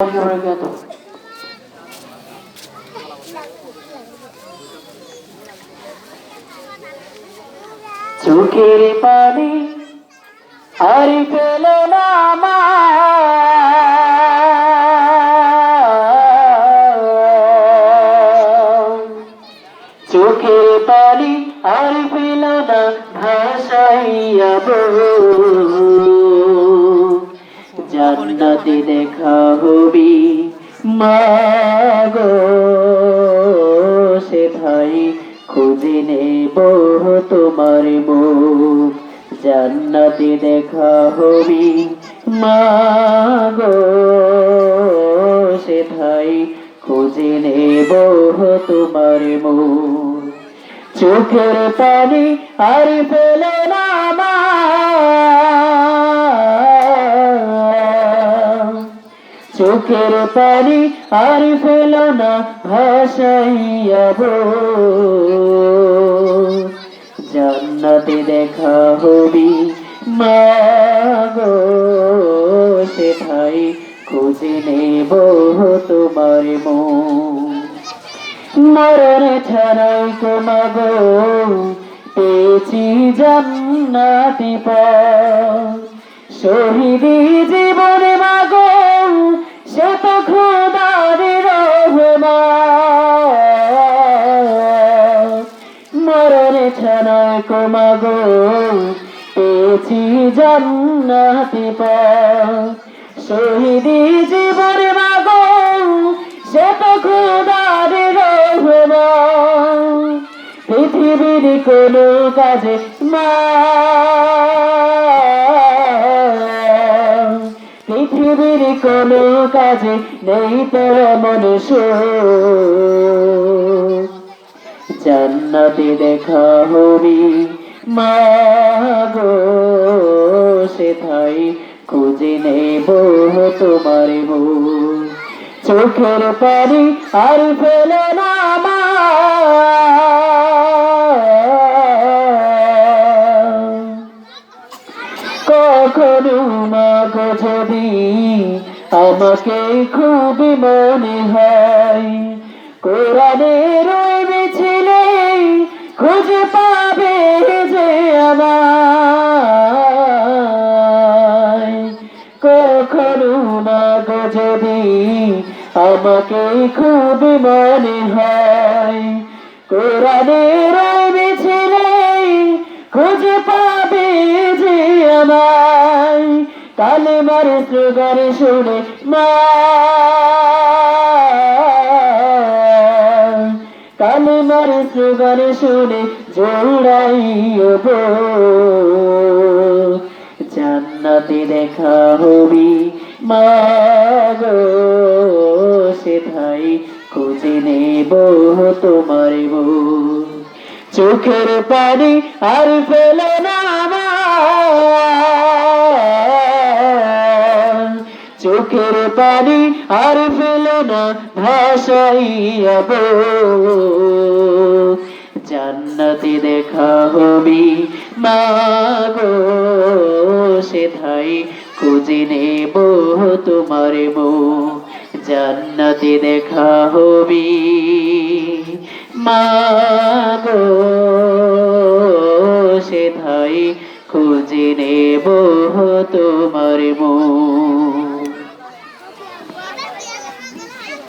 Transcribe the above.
হয়ে গেল চোখের পানি আর পেল না চোখের পানি আর পেল না ভাষাইয়া বল জান্নাতে দেখা হবি। মাগো, সে ভাই খুঁজে নেব তোমার মুখ। জান্নাতে দেখা হবি। মাগো, সে ভাই খুঁজে নেব তোমার মুখ। চোখের পানি আর পেল চোখের পানি আর পেল না ভাসাইয়াব জান্নাতে দেখা হবি মাগো সেঠাই খুঁজে নেব তোমার মরণ ছাড়াই কমাগো পেয়েছি জান্নাতি শহীদি জীবনে মাগো সে তো খোদার রহমান মরণ ছাড়াই কমাগো, পেয়েছি জান্নাতি শহীদি জীবনে মাগো সে তো খোদার রহমান পৃথিবীর কোনো কাজে মা পৃথিবীর কোনো কাজে নেই তোর মনুষ্য। জান্নাতে দেখা হবি মাগো সেথাই খুঁজে নেব তোমার চোখের পানি আর ফেলে না মাগো যদি আমাকে খুবই মনে হয়। কোরআনের ওই খুঁজে পাবে যে আমায়। মাগো যদি আমাকে খুবই মনে হয়। কোরআনের মিছিলে খুঁজে পাবে যে আমায়। কালেমার স্লোগান শুনে মা। কালেমার স্লোগান শুনে জোড়াইব জান্নাতে দেখা হবি মাগো সেথাই খুঁজে নেব তোমার মন চোখের পানি আর ফেল না। চোখের পানি আর ফেল না ভাসাইয়াব জান্নাতে দেখা হবি মাগো সেথাই খুঁজে নেব তোমার মো জান্নাতে দেখা হবি মাগো সেথাই খুঁজে নেব তোমার মো